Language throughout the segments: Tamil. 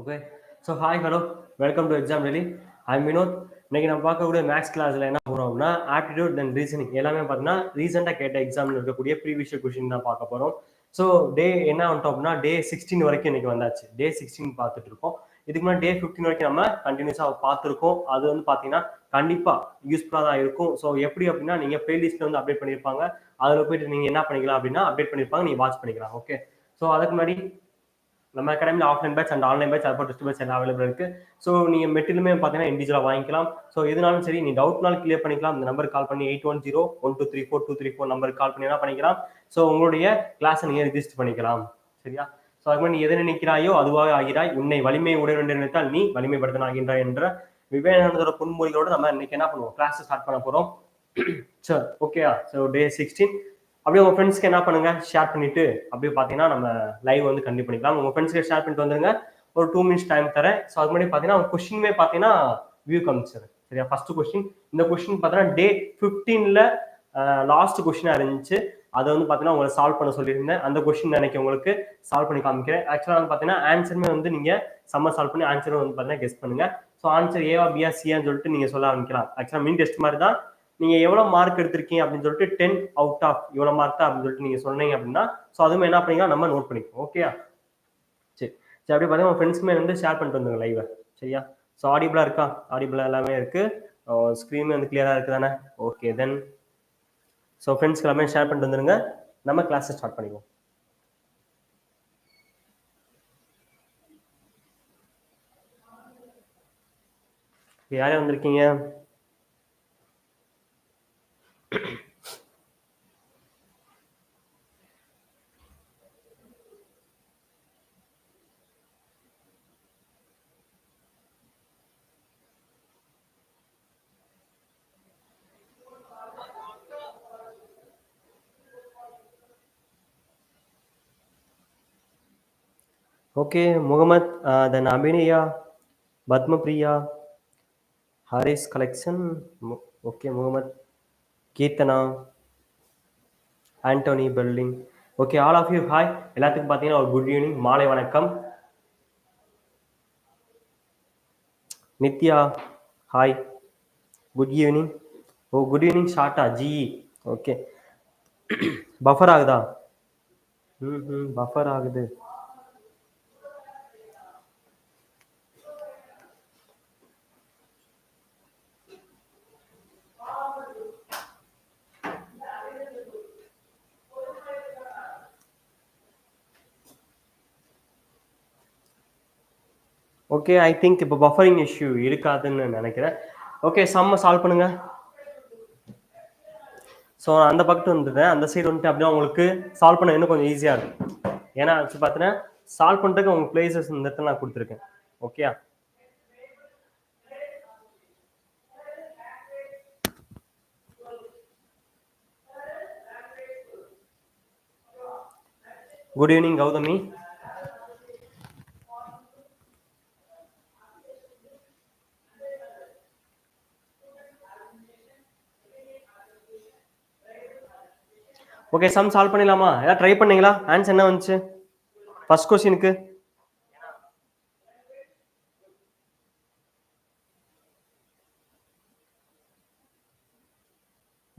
Okay so hi hello welcome to exam daily I'm Vinod இன்னைக்கு நம்ம பார்க்கக்கூடிய மேக்ஸ் கிளாஸில் என்ன போகிறோம் அப்படின்னா ஆப்டிடியூட் தென் ரீசனிங் எல்லாமே பார்த்தீங்கன்னா ரீசெண்டாக கேட்ட எக்ஸாமில் இருக்கக்கூடிய ப்ரீவியஸ் கொஷின் தான் பார்க்க போகிறோம் ஸோ டே என்ன வந்துட்டோம் அப்படின்னா டே சிக்ஸ்டீன் வரைக்கும் இன்னைக்கு வந்தாச்சு. டே சிக்ஸ்டீன் பார்த்துட்டு இருக்கோம். இதுக்கு முன்னாடி டே ஃபிஃப்டின் வரைக்கும் நம்ம கண்டினியூஸாக பார்த்துருக்கோம். அது வந்து பார்த்தீங்கன்னா கண்டிப்பாக யூஸ்ஃபுல்லாக தான் இருக்கும். ஸோ எப்படி அப்படின்னா நீங்கள் பிளேலிஸ்ட்டில் வந்து அப்டேட் பண்ணியிருப்பாங்க. அதில் போயிட்டு நீங்கள் என்ன பண்ணிக்கலாம் அப்படின்னா அப்டேட் பண்ணியிருப்பாங்க. நீங்கள் வாட்ச் பண்ணிக்கலாம். ஓகே ஸோ அதுக்கு முன்னாடி நம்ம அகாடமியில் offline batch and online batch அதுபோல் டெஸ்ட் பேட்ச் எல்லாம் அவைலபிள் இருக்கு. ஸோ நீங்கள் மெட்டிலுமே பார்த்தீங்கன்னா இண்டிவிஜுவலாக வாங்கிக்கலாம். ஸோ எதுனாலும் சரி நீ டவுட்னாலும் கிளியர் பண்ணிக்கலாம். இந்த நம்பருக்கு கால் பண்ணி eight one zero one two three four two three four நம்பருக்கு கால் பண்ணி என்ன பண்ணிக்கலாம். ஸோ உங்களுடைய கிளாஸை நீங்கள் ரிஜிஸ்டர் பண்ணிக்கலாம். சரியா? ஸோ அது மாதிரி நீ எதை நினைக்கிறாயோ அதுவாக ஆகிறாய். உன்னை வலிமை உடன் நினைத்தால் நீ வலிமைப்படுத்தன ஆகின்றாய் என்ற விவேகானந்தரோட பொன்மொழிகளோடு நம்ம இன்னைக்கு என்ன பண்ணுவோம்? கிளாஸ் ஸ்டார்ட் பண்ண போகிறோம் சரி ஓகேயா ஸோ டே சிக்ஸ்டீன் அப்படியே உங்க ஃப்ரெண்ட்ஸ்க்கு என்ன பண்ணுங்க? ஷேர் பண்ணிட்டு அப்படியே பார்த்தீங்கன்னா நம்ம லைவ் வந்து கண்டிப்பாக பண்ணிக்கலாம். உங்க ஃப்ரெண்ட்ஸ்க்கு ஷேர் பண்ணிட்டு வந்துருங்க. ஒரு டூ மினிட்ஸ் டைம் தரேன். ஸோ அது முன்னாடி பார்த்தீங்கன்னா அவங்க கொஸ்டினுமே பார்த்தீங்கன்னா வியூ காமிச்சிரு சரியா? ஃபர்ஸ்ட் கொஸ்டின் இந்த கொஸ்டின் பார்த்தீங்கன்னா டே ஃபிஃப்டீனில் லாஸ்ட் கொஸ்டினாக இருந்துச்சு அதை வந்து பார்த்தீங்கன்னா உங்களை சால்வ் பண்ண சொல்லியிருந்தேன். அந்த கொஸ்டின் நினைக்க உங்களுக்கு சால்வ் பண்ணி காமிக்கிறேன். ஆக்சுவலாக வந்து பார்த்தீங்கன்னா ஆன்சருமே வந்து நீங்கள் சம்மர் சால்வ் பண்ணி ஆன்சரும் வந்து பார்த்தீங்கன்னா கெஸ்ட் பண்ணுங்க. ஸோ ஆன்சர் ஏவா பியா சியான்னு சொல்லிட்டு நீங்கள் சொல்ல ஆரம்பிக்கலாம். ஆக்சுவலாக மீன் டெஸ்ட் மாதிரி தான். நீங்க எவ்வளவு மார்க் எடுத்திருக்கீங்க அப்படின்னு சொல்லிட்டு டென் அவுட் ஆஃப் இவ்வளவு மார்க் தான் அப்படின்னு சொல்லிட்டு நீங்க சொன்னீங்க அப்படின்னா ஸோ அதுவும் என்ன பண்ணீங்கன்னா நம்ம நோட் பண்ணிப்போம் ஓகேயா சரி. சரி அப்படியே பார்த்தீங்கன்னா உங்க ஃப்ரெண்ட்ஸ்க்குமே வந்து ஷேர் பண்ணிட்டு வந்துங்க லைவை சரியா? ஸோ ஆடிபிளா இருக்கா? ஆடிபிளா எல்லாமே இருக்கு. ஸ்க்ரீன் வந்து கிளியரா இருக்கு தானே ஓகே தென் ஸோ ஃப்ரெண்ட்ஸ்க்கு எல்லாமே ஷேர் பண்ணிட்டு வந்துருங்க. நம்ம கிளாஸை ஸ்டார்ட் பண்ணிக்குவோம். யாரே வந்திருக்கீங்க? Okay Mohamed then Abhiniya Padmapriya Harris collection okay Mohamed Keerthana Antony Berlin. Okay all of you hi எல்லாத்துக்கும் பார்த்தீங்கன்னா ஒரு குட் ஈவினிங் மாலை வணக்கம். Nithya hi good evening oh good evening ஷார்ட்டா? GE okay. பஃபர் ஆகுதா? ம் ம் பஃபர் ஆகுது. ஓகே ஐ திங்க் இப்போ பஃபரிங் இஷ்யூ இருக்காதுன்னு நினைக்கிறேன். ஓகே சம்ம சால்வ் பண்ணுங்க. ஸோ அந்த பக்கத்து வந்துட்டேன். அந்த சைடு வந்துட்டு அப்படின்னா உங்களுக்கு சால்வ் பண்ண இன்னும் கொஞ்சம் ஈஸியாக இருக்கும். ஏன்னா வச்சு பார்த்தீங்கன்னா சால்வ் பண்ணுறதுக்கு உங்களுக்கு பிளேசஸ் இந்த இடத்துல நான் கொடுத்துருக்கேன். ஓகேயா good evening Gowthami. Okay sum solve பண்ணிடலாமா? ஏதாவது ட்ரை பண்ணீங்களா? ஆன்சர் என்ன வந்துச்சு? ஃபர்ஸ்ட் கொஸ்டினுக்கு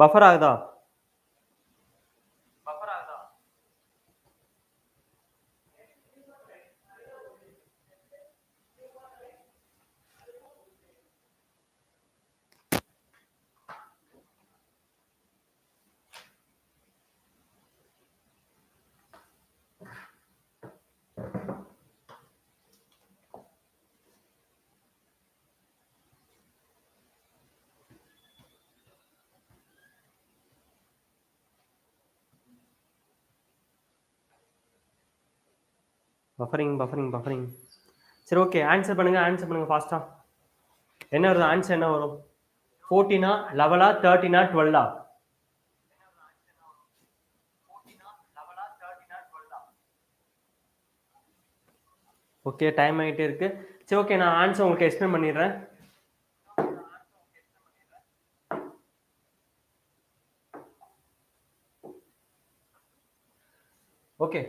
பஃபர் ஆகுதா? பஃபரிங் பஃபரிங் பஃபரிங் சரி ஓகே ஆன்சர் பண்ணுங்க ஆன்சர் பண்ணுங்க ஃபாஸ்ட்டாக என்ன வருது? ஆன்சர் என்ன வரும்? ஃபோர்டீனா லெவலா தேர்ட்டினா டுவெல்லா ஓகே டைம் ஆகிட்டே இருக்கு. சரி ஓகே நான் ஆன்சர் உங்களுக்கு எக்ஸ்பிளைன் பண்ணிடுறேன். ஓகே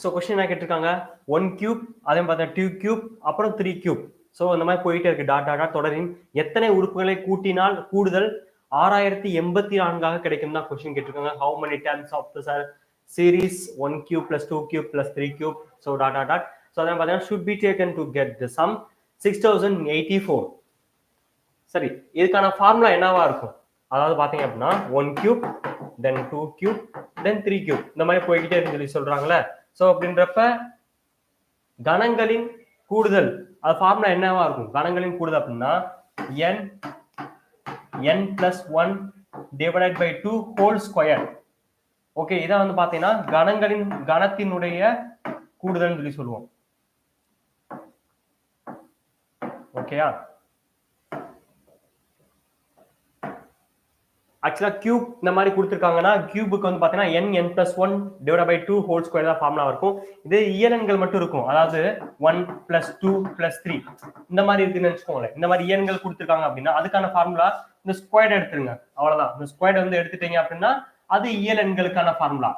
ஸோ கொஸ்டின் என்ன கேட்டிருக்காங்க? ஒன் கியூப் அதே பார்த்தா டூ கியூப் அப்புறம் த்ரீ கியூப் ஸோ அந்த மாதிரி போயிட்டே இருக்கு. டாட் டாட் தொடரின் எத்தனை உறுப்புகளை கூட்டினால் கூடுதல் ஆறாயிரத்தி எண்பத்தி நான்காக கிடைக்கும் தான் கொஸ்டின் கேட்டிருக்காங்க. How many times of the series one cube plus two cube plus three cube so dot dot dot so அதான் பார்த்தீங்கன்னா should be taken to get the sum six thousand eighty four சரி இதுக்கான ஃபார்முலா என்னவா இருக்கும்? அதாவது பார்த்தீங்க அப்படின்னா one cube then two cube then three cube இந்த மாதிரி போய்கிட்டே சொல்லி சொல்கிறாங்களே ஸோ அப்படின்றப்ப கணங்களின் கூடுதல் அது ஃபார்முலா என்னவா இருக்கும்? கணங்களின் கூடுதல் அப்படின்னா n n plus one divided by two whole square okay இதான் வந்து பார்த்தீங்கன்னா கணங்களின் கணத்தினுடைய கூடுதல்னு சொல்லி சொல்லுவோம். ஓகேயா ஆக்சுவலாக கியூப் இந்த மாதிரி கொடுத்துருக்காங்கன்னா கியூபுக்கு வந்து பார்த்தீங்கன்னா n n plus one divide by two whole square தான் ஃபார்முலா இருக்கும். இது இயலன்கள் மட்டும் இருக்கும். அதாவது one plus two plus three இந்த மாதிரி இருக்குன்னு வச்சுக்கோங்களேன் இந்த மாதிரி இயன்கள் கொடுத்துருக்காங்க அப்படின்னா அதுக்கான ஃபார்முலா இந்த ஸ்கொயர் எடுத்துருங்க. அவ்வளோதான் இந்த ஸ்கொயர் வந்து எடுத்துட்டீங்க அப்படின்னா அது இயல் எண்களுக்கான ஃபார்முலா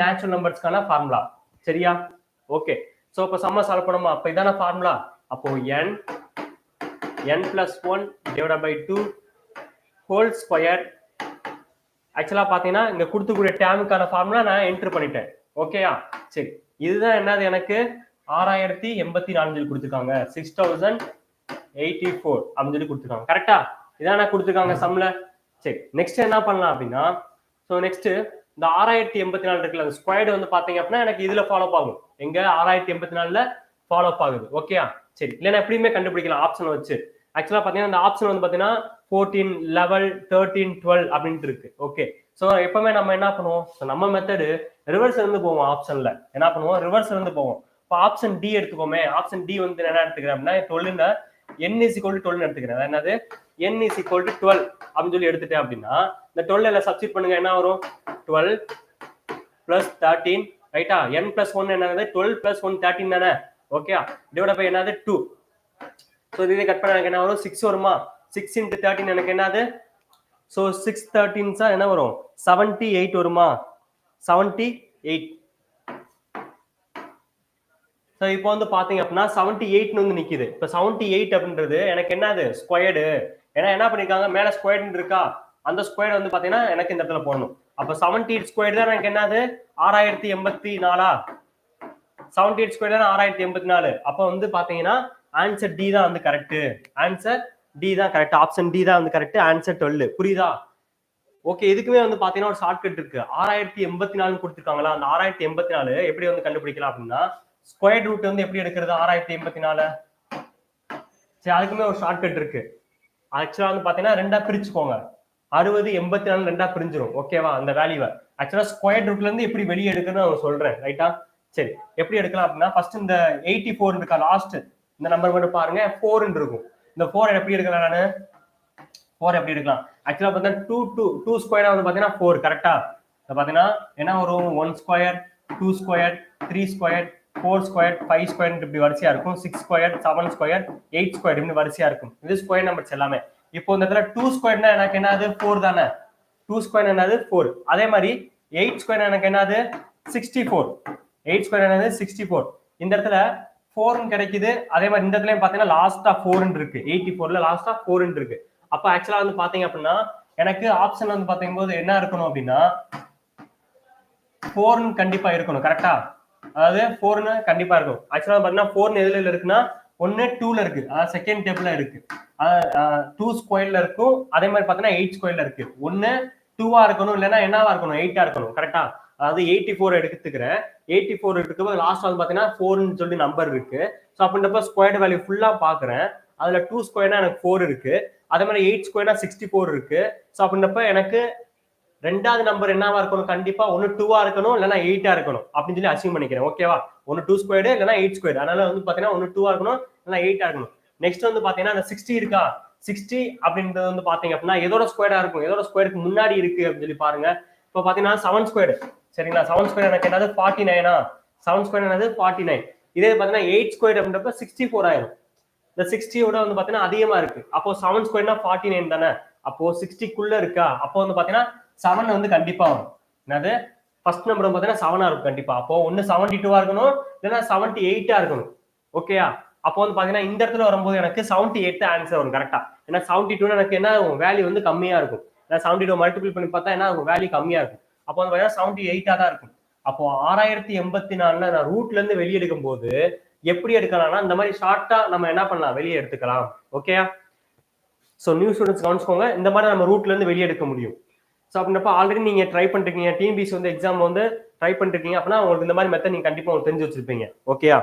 நேச்சுரல் நம்பர்ஸ்க்கான ஃபார்முலா சரியா? ஓகே ஸோ இப்போ சம்ம சால்வ் பண்ணுமா அப்போ இதான ஃபார்முலா அப்போ n n plus one divide by two whole square ஆக்சுவலாக பார்த்தீங்கன்னா இங்கே கொடுத்துக்கூடிய டேமுக்கான ஃபார்முலா நான் என்ட்ரு பண்ணிட்டேன். ஓகேயா சரி. இதுதான் என்னது எனக்கு? ஆறாயிரத்தி எண்பத்தி நாலு கொடுத்துருக்காங்க. சிக்ஸ் தௌசண்ட் எயிட்டி ஃபோர் அப்படின்னு சொல்லி கொடுத்துருக்காங்க. கரெக்டா இதான் கொடுத்துருக்காங்க சம்ல சரி. நெக்ஸ்ட் என்ன பண்ணலாம் அப்படின்னா ஸோ நெக்ஸ்ட் இந்த ஆறாயிரத்தி எண்பத்தி நாலு இருக்குல்ல அந்த ஸ்கொயர்டு வந்து பார்த்தீங்க அப்படின்னா எனக்கு இதில் ஃபாலோ ஆகும். எங்க? ஆறாயிரத்தி எண்பத்தி நாலில் ஃபாலோ ஆகுது. ஓகேயா சரி. இல்லைன்னா எப்படியுமே கண்டுபிடிக்கலாம். ஆப்ஷன் வச்சு. ஆக்சுவலா பாத்தீங்கன்னா இந்த ஆப்ஷன் வந்து பாத்தீங்கன்னா ஃபோர்டீன் லெவல் தேர்ட்டீன் டுவெல் அப்படின்ட்டு இருக்கு. ஓகே ஸோ எப்பவுமே நம்ம என்ன பண்ணுவோம்? ஸோ நம்ம மெத்தடு ரிவர்ஸ் இருந்து போவோம் ஆப்ஷன்ல என்ன பண்ணுவோம்? ரிவர்ஸ் இருந்து போவோம். இப்போ ஆப்ஷன் டி எடுத்துக்கோமே. ஆப்ஷன் டி வந்து என்ன எடுத்துக்கிறேன் அப்படின்னா டுவெல்னா என் இஸ் ஈக்குவல் டு எடுத்துக்கிறேன். என்னது? N is equal to twelve அப்படின்னு சொல்லி எடுத்துட்டேன் அப்படின்னா இந்த டுவெல் எல்லாம் சப்ஸ்டிட் பண்ணுங்க. என்ன வரும்? டுவெல் பிளஸ் தேர்ட்டீன் ரைட்டா என் பிளஸ் ஒன் என்னது? டுவெல் பிளஸ் ஒன் தேர்ட்டின் தானே? ஓகே டிவைட் பை என்னது? டூ ஸோ இதே கட் பண்ண எனக்கு என்ன வரும்? சிக்ஸ் வருமா? சிக்ஸ் இன்ட்டு தேர்ட்டின் எனக்கு என்னது? ஸோ சிக்ஸ் தேர்ட்டின்ஸா என்ன வரும்? செவன்ட்டி எயிட் வருமா? செவன்ட்டி எயிட் ஸோ இப்போ வந்து பார்த்தீங்க அப்படின்னா செவன்ட்டி எயிட்னு வந்து நிற்கிது இப்போ செவன்ட்டி எயிட் அப்படின்றது எனக்கு என்னது? ஸ்கொயர்டு ஏன்னா என்ன பண்ணியிருக்காங்க மேலே ஸ்கொயர்டுன்னு இருக்கா? அந்த ஸ்கொயர் வந்து பார்த்தீங்கன்னா எனக்கு இந்த இடத்துல போடணும். அப்போ செவன்ட்டி எயிட் ஸ்கொயர் தான் எனக்கு என்னது? ஆறாயிரத்தி எண்பத்தி நாலா? செவன்டி எயிட் ஸ்கொயர் தான் ஆறாயிரத்தி எண்பத்தி நாலு? அப்போ வந்து பார்த்தீங்கன்னா ஆன்சர் டி தான் வந்து கரெக்ட் ஆன்சர் டி தான் கரெக்ட் ஆப்ஷன் டி தான் வந்து கரெக்ட் ஆன்சர் டுவெல் புரியுதா? ஓகே இதுக்குமே வந்து பாத்தீங்கன்னா ஒரு ஷார்ட்கட் இருக்கு. ஆறாயிரத்தி எண்பத்தி நாலு கொடுத்துருக்காங்களா? அந்த ஆறாயிரத்தி எண்பத்தி நாலு எப்படி வந்து கண்டுபிடிக்கலாம் அப்படின்னா ஸ்கொயர் ரூட் வந்து எப்படி எடுக்கிறது? ஆறாயிரத்தி எண்பத்தி நாலு. சரி அதுக்குமே ஒரு ஷார்ட்கட் இருக்கு. ஆக்சுவலா வந்து பாத்தீங்கன்னா ரெண்டா பிரிச்சுக்கோங்க. அறுபது எண்பத்தி நாலு ரெண்டா பிரிஞ்சிரும். ஓகேவா அந்த வேல்யூவை ஆக்சுவலா ஸ்கொயர் ரூட்ல இருந்து எப்படி வெளியே எடுக்கணும்னு நான் சொல்றேன். ரைட்டா சரி எப்படி எடுக்கலாம் அப்படின்னா ஃபர்ஸ்ட் இந்த எயிட்டி ஃபோர் இருக்கா? லாஸ்ட் இந்த நம்பர் மட்டும் பாருங்க. ஃபோர்னு இருக்கும். இந்த ஃபோர் எப்படி எடுக்கலாம் நான்? ஃபோர் எப்படி எடுக்கலாம்? ஆக்சுவலாக பார்த்தீங்கன்னா டூ டூ டூ ஸ்கொயரா வந்து பார்த்தீங்கன்னா ஃபோர் கரெக்டா பார்த்தீங்கன்னா என்ன வரும்? One square two square three square four square five square இப்படி வரிசையாக இருக்கும். Six square seven square eight square இப்படி வரிசையாக இருக்கும். இது ஸ்கொயர் நம்பர்ஸ் எல்லாமே. இப்போ இந்த இடத்துல டூ ஸ்கொயர்னா எனக்கு என்னது? ஃபோர் தானே. டூ ஸ்கொயர் என்னது? ஃபோர் அதே மாதிரி எயிட் ஸ்கொயர் எனக்கு என்னது? சிக்ஸ்டி ஃபோர் எயிட் ஸ்கொயர் என்னது? சிக்ஸ்டி ஃபோர் இந்த இடத்துல ஃபோர்னு கிடைக்குது. அதே மாதிரி இந்த இடத்துலயும் பாத்தீங்கன்னா லாஸ்டா ஃபோர்னு இருக்கு. எயிட்டி ஃபோர்ல லாஸ்டா ஃபோர்னு இருக்கு. அப்ப ஆக்சுவலா வந்து பாத்தீங்க அப்படின்னா எனக்கு ஆப்ஷன் வந்து பாத்தீங்க போது என்ன இருக்கணும் அப்படின்னா ஃபோர்னு கண்டிப்பா இருக்கணும் கரெக்டா அதாவது ஃபோர்னு கண்டிப்பா இருக்கும் ஆக்சுவலா பாத்தீங்கன்னா ஃபோர்னு எதுல இருக்குன்னா ஒன்னு டூல இருக்கு. அதாவது செகண்ட் டேபிள்ல இருக்கு. டூ ஸ்கொயர்ல இருக்கும். அதே மாதிரி பாத்தீங்கன்னா எயிட் ஸ்கொயர்ல இருக்கு. ஒன்னு டூவா இருக்கணும் இல்லைன்னா என்னவா இருக்கணும்? எயிட்டா இருக்கணும் கரெக்டா அதாவது எயிட்டி ஃபோர் எடுத்துக்கிறேன். எயிட்டி ஃபோர் எடுக்கும்போது லாஸ்ட் வந்து பாத்தீங்கன்னா ஃபோர்னு சொல்லி நம்பர் இருக்கு. ஸோ அப்படின்றப்ப ஸ்கொயர்டு வேல்யூ ஃபுல்லாக பார்க்குறேன் அதில் டூ ஸ்கொயர்னா எனக்கு ஃபோர் இருக்கு. அதே மாதிரி எயிட் ஸ்கொயர்னா சிக்ஸ்டி ஃபோர் இருக்கு. ஸோ அப்படின்றப்ப எனக்கு ரெண்டாவது நம்பர் என்னவா இருக்கணும்? கண்டிப்பா ஒன்னு டூவா இருக்கணும் இல்லைன்னா எயிட்டா இருக்கணும். அப்படின்னு சொல்லி அசீவ் பண்ணிக்கிறேன். ஓகேவா ஒன்னு டூ ஸ்கொயர்டு இல்லைன்னா எயிட் ஸ்கொயர் அதனால வந்து பாத்தீங்கன்னா ஒன்னு டூவா இருக்கணும் இல்லைன்னா எயிட்டா இருக்கணும். நெக்ஸ்ட் வந்து பாத்தீங்கன்னா அந்த சிக்ஸ்டி இருக்கா? சிக்ஸ்டி அப்படின்றது வந்து பாத்தீங்க அப்படின்னா எதோட ஸ்கொயர்டா இருக்கும்? எதோட ஸ்கொயருக்கு முன்னாடி இருக்கு அப்படின்னு சொல்லி பாருங்க. இப்போ பாத்தீங்கன்னா செவன் ஸ்கொயர் சரிங்களா? செவன் ஸ்கொயர் எனக்கு என்னது? ஃபார்ட்டி நைனா செவன் ஸ்கொயர் என்னது? ஃபார்ட்டி நைன் இதே பார்த்தீங்கன்னா எயிட் ஸ்கொயர் அப்படின்றப்ப சிக்ஸ்டி ஃபோர் ஆயிரும். இந்த சிக்ஸ்டியோட வந்து பார்த்தீங்கன்னா அதிகமா இருக்கு. அப்போ செவன் ஸ்கொயர்னா ஃபார்ட்டி நைன் தானே? அப்போ சிக்ஸ்டிக்குள்ள இருக்கா? அப்போ வந்து பார்த்தீங்கன்னா செவன் வந்து கண்டிப்பாக வரும். என்னது? ஃபர்ஸ்ட் நம்பர் பார்த்தீங்கன்னா செவனாக இருக்கும் கண்டிப்பாக அப்போ ஒன்று செவன்டி டூவாக இருக்கணும் இல்லைன்னா செவன்டி எயிட்டா இருக்கணும். ஓகேயா அப்போ வந்து பார்த்தீங்கன்னா இந்த இடத்துல வரும்போது எனக்கு செவன்டி எயிட் ஆன்சர் வரும் கரெக்டாக ஏன்னா செவன்டி டூ எனக்கு என்ன வேல்யூ வந்து கம்மியாக இருக்கும். ஏன்னா செவன்டி டூ மல்டிபிள் பண்ணி பார்த்தா என்ன வேல்யூ கம்மியாக இருக்கும். அப்போ வந்து பாத்தீங்கன்னா செவன்டி எயிட்டா தான் இருக்கும். அப்போ ஆறாயிரத்தி எண்பத்தி நாலுல நான் ரூட்ல இருந்து வெளியே எடுக்கும் போது எப்படி எடுக்கலாம்னா இந்த மாதிரி ஷார்ட்டா நம்ம என்ன பண்ணலாம்? வெளியே எடுத்துக்கலாம். ஓகேயா ஸோ நியூ ஸ்டூடெண்ட்ஸ் கவனிச்சுக்கோங்க. இந்த மாதிரி நம்ம ரூட்ல இருந்து வெளியே எடுக்க முடியும். ஸோ அப்படின்னப்ப ஆல்ரெடி நீங்க ட்ரை பண்ணிருக்கீங்க. டிஎம்பிசி வந்து எக்ஸாம் வந்து ட்ரை பண்ணிருக்கீங்க. அப்படின்னா உங்களுக்கு இந்த மாதிரி மெத்தட் நீங்க கண்டிப்பா உங்களுக்கு தெரிஞ்சு வச்சிருப்பீங்க. ஓகேயா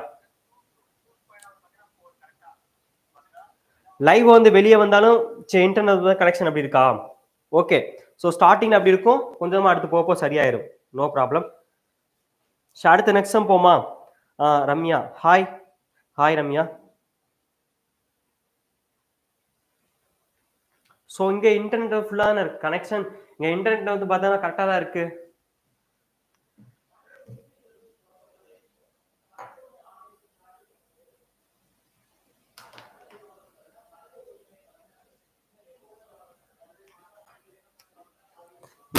லைவ் வந்து வெளியே வந்தாலும் இன்டர்நெட் கனெக்ஷன் அப்படி இருக்கா? ஓகே ஸோ ஸ்டார்டிங் அப்படி இருக்கும். கொஞ்சமாக அடுத்து போப்போ சரியாயிரும். நோ ப்ராப்ளம் ஸோ அடுத்த நெக்ஸ்ட் சம் போமா? Ramya. Hi hi Ramya. So இங்கே இன்டர்நெட் ஃபுல்லான கனெக்ஷன் இங்கே இன்டர்நெட் வந்து பார்த்தோன்னா கரெக்டாக தான் இருக்கு.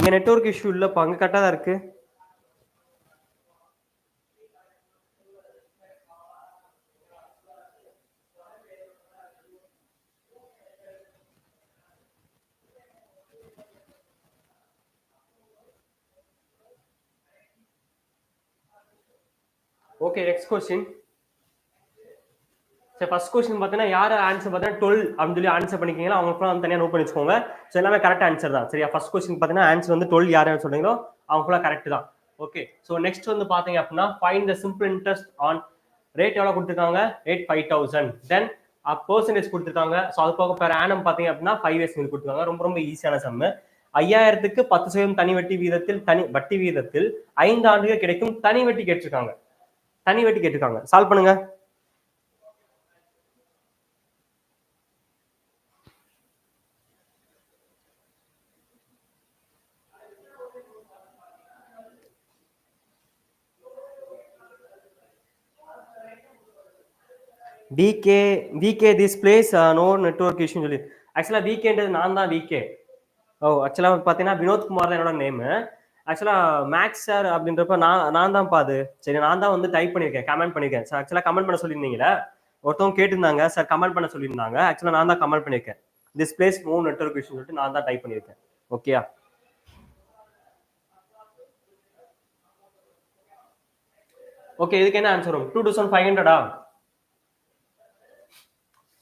இங்க நெட்வொர்க் இஷ்யூ இல்லப்பா அங்க கரெக்டாக தான் இருக்கு. ஓகே நெக்ஸ்ட் கொஸ்டின் சரி ஃபர்ஸ்ட் கொஸ்டின் பார்த்தீங்கன்னா யார் ஆன்சர் பார்த்தீங்கன்னா டுவெல் அப்படின்னு சொல்லி ஆன்சர் பண்ணிக்கீங்களோ அவங்க ஃபுல்லாக தனியாக நோட் பண்ணி வச்சுக்கோங்க. ஸோ எல்லாமே கரெக்ட் ஆன்சர் தான். சரியா? ஃபர்ஸ்ட் கொஸ்டின் பார்த்தீங்கன்னா ஆன்சர் வந்து டுவெல் யார் சொல்றீங்களோ அவங்க கரெக்ட் தான். ஓகே ஸோ நெக்ஸ்ட் வந்து பார்த்தீங்க அப்படின்னா find the simple interest on rate எவ்வளோ கொடுத்துருக்காங்க? Rate five thousand then percentage கொடுத்துருக்காங்க. ஸோ அது போக பேர் ஆனம் பார்த்தீங்க அப்படின்னா ஃபைவ் இயர்ஸ் மீது கொடுத்துருக்காங்க. ரொம்ப ரொம்ப ஈஸியான சம்மு ஐயாயிரத்துக்கு பத்து சதவீதம் தனி வட்டி வீதத்தில் தனி வட்டி வீதத்தில் ஐந்து ஆண்டுகள் கிடைக்கும் தனி வட்டி கேட்டிருக்காங்க. தனி வட்டி கேட்டிருக்காங்க. சால்வ் பண்ணுங்க. VK VK this place no network இஷ்யூன்னு சொல்லி. ஆக்சுவலாக விகேன்றது நான் தான் விகே ஓ ஆக்சுவலாக பார்த்தீங்கன்னா வினோத் குமார் தான் என்னோட நேமு ஆக்சுவலாக மேக்ஸ் சார் அப்படின்றப்ப நான் நான் தான் பாது சரி நான் தான் வந்து டைப் பண்ணியிருக்கேன் கமெண்ட் பண்ணியிருக்கேன். சார் ஆக்சுவலாக கமெண்ட் பண்ண சொல்லியிருந்தீங்களே ஒருத்தவங்க கேட்டிருந்தாங்க சார் கமெண்ட் பண்ண சொல்லியிருந்தாங்க. ஆக்சுவலாக நான் தான் கமெண்ட் பண்ணியிருக்கேன். திஸ் பிளேஸ் நோ நெட்ஒர்க் இஷ்யூன்னு சொல்லிட்டு நான் தான் டைப் பண்ணியிருக்கேன். ஓகேயா ஓகே இதுக்கு என்ன ஆன்சர் வரும்? டூ தௌசண்ட் ஃபைவ் ஹண்ட்ரடா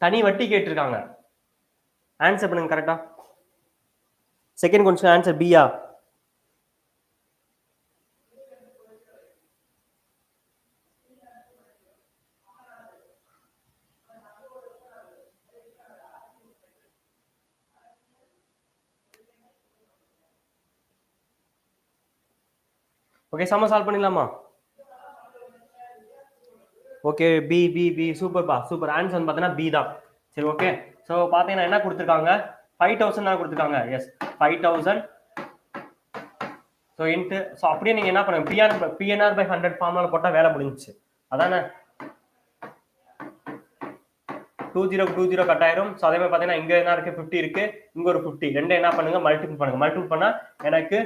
தனி வட்டி கேட்டிருக்காங்க. ஆன்சர் பண்ணுங்க கரெக்டா செகண்ட் கொஞ்சம் ஆன்சர் பியா ஓகே சம சால்வ் பண்ணிடலாமா? ஓகே பி பி பி சூப்பர்ப்பா சூப்பர் ஆன்சர் வந்து பார்த்தீங்கன்னா பி தான். சரி ஓகே ஸோ பார்த்தீங்கன்னா என்ன கொடுத்துருக்காங்க? ஃபைவ் தௌசண்ட் தான் கொடுத்துருக்காங்க. Yes five thousand so into so அப்படியே நீங்கள் என்ன பண்ணுங்க? PR PNR by hundred formula போட்டால் வேலை முடிஞ்சிச்சு. அதானே? Two zero two zero cut ஆயிரும் ஸோ அதே மாதிரி பார்த்தீங்கன்னா இங்கே என்ன இருக்கு? ஃபிஃப்டி இருக்கு. இங்கே ஒரு ஃபிஃப்டி ரெண்டு என்ன பண்ணுங்க? மல்டிபிள் பண்ணுங்க. மல்டிபிள் பண்ணால் எனக்கு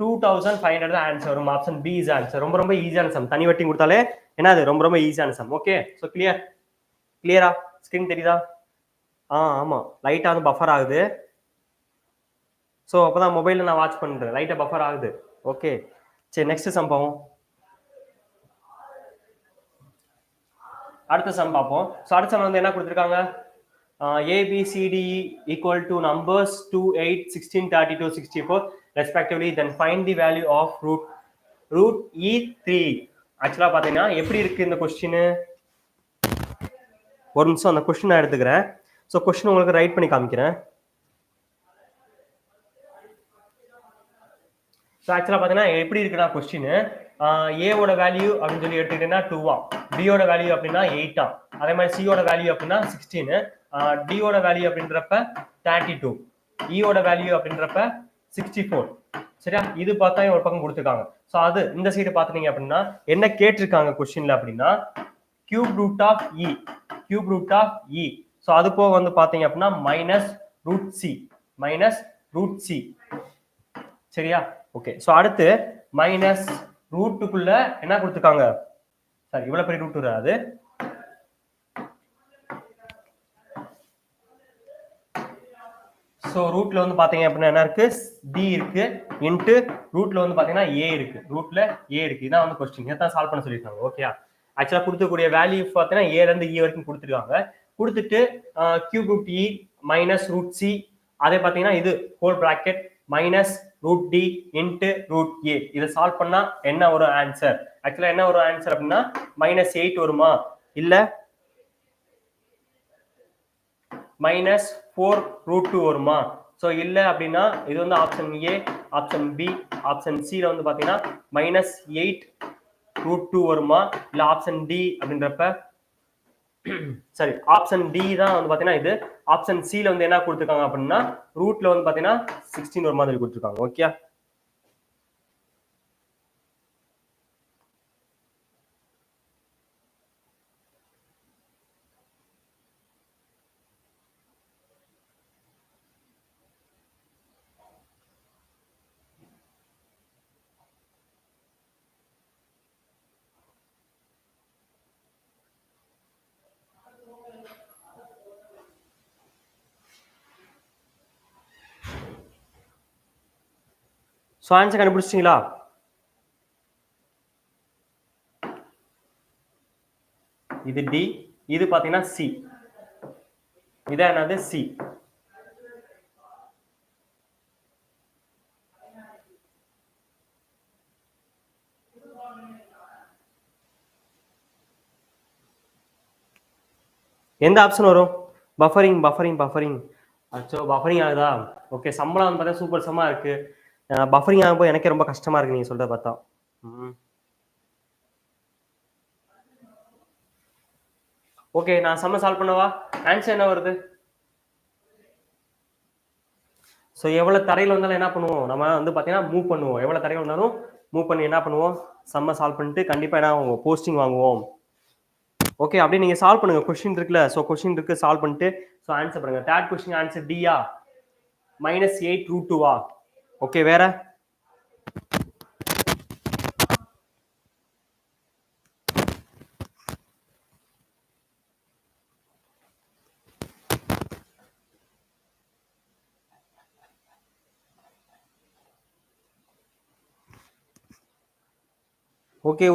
டூ தௌசண்ட் ஃபைவ் ஹண்ட்ரட் தான் ஆன்சர் வரும். ஆப்ஷன் பி இஸ் ஆன்சர் ரொம்ப ரொம்ப ஈஸியான சம் தனி வட்டி கொடுத்தாலே ஏன்னா அது ரொம்ப ரொம்ப ஈஸியான சம் ஓகே ஸோ கிளியர் கிளியரா ஸ்க்ரீன் தெரியுதா? ஆ ஆமாம் லைட்டாக வந்து பஃபர் ஆகுது. ஸோ அப்போ தான் மொபைலில் நான் வாட்ச் பண்ணுறேன் லைட்டாக பஃபர் ஆகுது. ஓகே சரி நெக்ஸ்ட் சம்பவம் அடுத்த சம் பார்ப்போம். ஸோ அடுத்த சம் வந்து என்ன கொடுத்துருக்காங்க? A B C D E equal to numbers two eight sixteen thirty two sixty four respectively then find the value of root root E three ஆக்சுவலாக பார்த்தீங்கன்னா எப்படி இருக்கு இந்த கொஸ்டின் ஒரு நிமிஷம் அந்த கொஸ்டின் நான் எடுத்துக்கிறேன். ஸோ கொஸ்டின் உங்களுக்கு ரைட் பண்ணி காமிக்கிறேன். ஸோ ஆக்சுவலாக பார்த்தீங்கன்னா எப்படி இருக்குன்னா கொஸ்டின் ஏவோட வேல்யூ அப்படின்னு சொல்லி எடுத்துக்கிட்டீங்கன்னா டூவா பியோட வேல்யூ அப்படின்னா எயிட்டா அதே மாதிரி சியோட வேல்யூ அப்படின்னா சிக்ஸ்டீனு டியோட வேல்யூ அப்படின்றப்ப தேர்ட்டி டூ இயோட வேல்யூ அப்படின்றப்ப சிக்ஸ்டி ஃபோர் சரியா? இது பார்த்தா ஒரு பக்கம் கொடுத்துருக்காங்க. ஸோ அது இந்த சைடு பார்த்துட்டீங்க அப்படின்னா என்ன கேட்டிருக்காங்க கொஸ்டின்ல அப்படின்னா cube root of E cube root of E so அது போக வந்து பார்த்தீங்க அப்படின்னா minus root C minus root C சரியா? ஓகே ஸோ அடுத்து மைனஸ் ரூட்டுக்குள்ள என்ன கொடுத்துருக்காங்க? சாரி இவ்வளோ பெரிய ரூட் வராது. ஸோ ரூட்ல வந்து பாத்தீங்க அப்படின்னா என்ன இருக்கு? டி இருக்கு. இன்ட்டு ரூட்ல வந்து பாத்தீங்கன்னா ஏ இருக்கு. ரூட்ல ஏ இருக்கு. இதான் வந்து கொஸ்டின் இதான் சால்வ் பண்ண சொல்லியிருக்காங்க. ஓகேயா ஆக்சுவலா கொடுத்துக்கூடிய வேல்யூ பார்த்தீங்கன்னா ஏல இருந்து இ வரைக்கும் கொடுத்துருக்காங்க. கொடுத்துட்டு cube root E minus root C அதே பார்த்தீங்கன்னா இது whole bracket minus root D into root A இதை சால்வ் பண்ணா என்ன ஒரு ஆன்சர் ஆக்சுவலா என்ன ஒரு ஆன்சர் அப்படின்னா மைனஸ் எயிட் வருமா? இல்ல மைனஸ் ஃபோர் ரூட் டூ வருமா? ஸோ இல்லை அப்படின்னா இது வந்து option A option B option சியில் வந்து பார்த்தீங்கன்னா மைனஸ் எயிட் ரூட் டூ வருமா? இல்லை ஆப்ஷன் டி அப்படின்றப்ப சாரி ஆப்ஷன் டி தான் வந்து பார்த்தீங்கன்னா இது. ஆப்ஷன் சியில் வந்து என்ன கொடுத்துருக்காங்க அப்படின்னா ரூட்ல வந்து பார்த்தீங்கன்னா சிக்ஸ்டீன் ஒரு மாதிரி கொடுத்துருக்காங்க ஓகே ஸோ ஆன்சர் கண்டுபிடிச்சிங்களா இது டி இது பார்த்தீங்கன்னா சி இதான் என்னது? சி எந்த ஆப்ஷன் வரும்? பஃபரிங் பஃபரிங் பஃபரிங் அச்சோ பஃபரிங் ஆகுதா? ஓகே சம்பளம் வந்து பார்த்தா சூப்பர் சம்மா இருக்கு. பஃபரிங் ஆகும்போது எனக்கே ரொம்ப கஷ்டமா இருக்கு நீங்க சொல்றத பார்த்தா. ஓகே நான் சம்ம சால்வ் பண்ணவா? ஆன்சர் என்ன வருது? ஸோ எவ்வளோ தரையில் வந்தாலும் என்ன பண்ணுவோம்? நம்ம வந்து பார்த்தீங்கன்னா மூவ் பண்ணுவோம். எவ்வளோ தரையில் வந்தாலும் மூவ் பண்ணி என்ன பண்ணுவோம்? செம்ம சால்வ் பண்ணிட்டு கண்டிப்பாக என்ன ஆகும்? போஸ்டிங் வாங்குவோம். ஓகே அப்படியே நீங்கள் சால்வ் பண்ணுங்க. கொஷின் இருக்குல்ல. ஸோ கொஷின் இருக்கு சால்வ் பண்ணிட்டு ஸோ ஆன்சர் பண்ணுங்க. தேர்ட் கொஸ்டின் ஆன்சர் டியா மைனஸ் எயிட் ரூட் டூவா ஓகே வேற ஓகே ஒரு